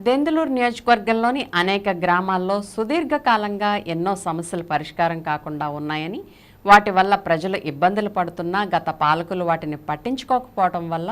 దెందులూరు నియోజకవర్గంలోని అనేక గ్రామాల్లో సుదీర్ఘకాలంగా ఎన్నో సమస్యలు పరిష్కారం కాకుండా ఉన్నాయని వాటి వల్ల ప్రజలు ఇబ్బందులు పడుతున్నా గత పాలకులు వాటిని పట్టించుకోకపోవడం వల్ల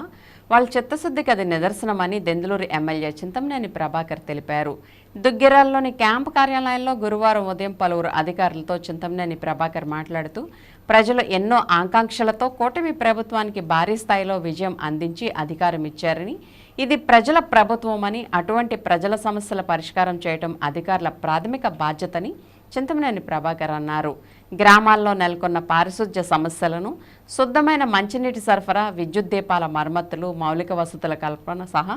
వాళ్ళ చిత్తశుద్ధికి అది నిదర్శనమని దెందులూరు ఎమ్మెల్యే చింతమనేని ప్రభాకర్ తెలిపారు. దుగ్గిరాల్లోని క్యాంపు కార్యాలయంలో గురువారం ఉదయం పలువురు అధికారులతో చింతమనేని ప్రభాకర్ మాట్లాడుతూ ప్రజలు ఎన్నో ఆకాంక్షలతో కూటమి ప్రభుత్వానికి భారీ స్థాయిలో విజయం అందించి అధికారం ఇచ్చారని ఇది ప్రజల ప్రభుత్వమని అటువంటి ప్రజల సమస్యల పరిష్కారం చేయటం అధికారుల ప్రాథమిక బాధ్యతని చింతమనేని ప్రభాకర్ అన్నారు. గ్రామాల్లో నెలకొన్న పారిశుధ్య సమస్యలను శుద్ధమైన మంచినీటి సరఫరా విద్యుత్ దీపాల మరమ్మతులు మౌలిక వసతుల కల్పన సహా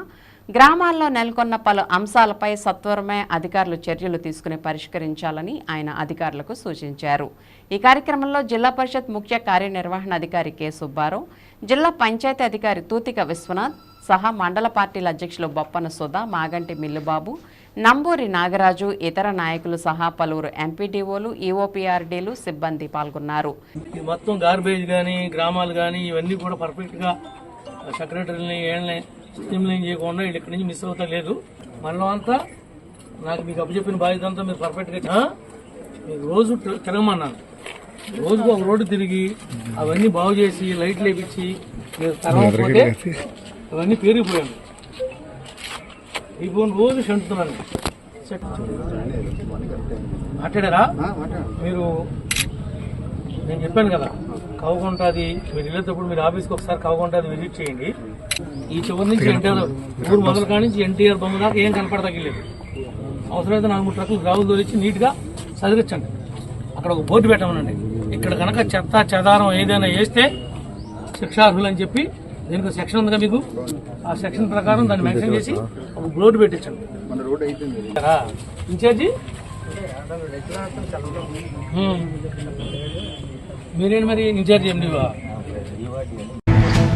గ్రామాల్లో నెలకొన్న పలు అంశాలపై సత్వరమే అధికారులు చర్యలు తీసుకుని పరిష్కరించాలని ఆయన అధికారులకు సూచించారు. ఈ కార్యక్రమంలో జిల్లా పరిషత్ ముఖ్య కార్యనిర్వహణ అధికారి కె సుబ్బారావు జిల్లా పంచాయతీ అధికారి తూతిక విశ్వనాథ్ సహా మండల పార్టీల అధ్యక్షులు బొప్పన సుధా మాగంటి మిల్లుబాబు నంబూరి నాగరాజు ఇతర నాయకులు సహా పలువురు ఎంపీడీఓలు ఈఓపీఆర్డీలు సిబ్బంది పాల్గొన్నారు. మొత్తం గార్బేజ్ కానీ గ్రామాలు కానీ ఇవన్నీ కూడా పర్ఫెక్ట్గా సెక్రటరీని ఏళ్ళని లైన్ చేయకుండా వీళ్ళు ఇక్కడి నుంచి మిస్ అవుతా లేదు. మనలో అంతా నాకు మీకు అప్పచెప్పిన బాధ్యత అంతా మీరు పర్ఫెక్ట్గా ఆ? మీరు రోజు తిరగమన్నాను రోజుకు ఒక రోడ్డు తిరిగి అవన్నీ బాగు చేసి లైట్లు వేపించి మీరు తరగకపోతే అవన్నీ పేరిపోయాను ఈ ఫోన్ రోజు చెందుతున్నాను మాట్లాడారా? మీరు నేను చెప్పాను కదా కావుకుంటుంది మీరు వెళ్ళేటప్పుడు మీరు ఆఫీస్కి ఒకసారి కావుకుంటుంది విజిట్ చేయండి. ఈ చివరి నుంచి ఎన్టీఆర్ ఊరు మొదల కాడి నుంచి ఎన్టీఆర్ బొమ్మ దాకా ఏం కనపడతగ్గలేదు అవసరమైతే నాలుగు మూడు ట్రక్కులు గ్రావులు తోలిచ్చి నీట్గా చదివించండి అక్కడ ఒక బోర్డు పెట్టమనండి. ఇక్కడ కనుక చెత్త చెదారం ఏదైనా వేస్తే శిక్షార్హులు అని చెప్పి దీనికి ఒక సెక్షన్ ఉందిగా మీకు? ఆ సెక్షన్ ప్రకారం దాన్ని మెన్షన్ చేసి ఒక బ్లోడ్ పెట్టించండి. కదా? ఇన్ఛార్జి? మీరేంటి మరి ఇన్ఛార్జ్ ఎండివా?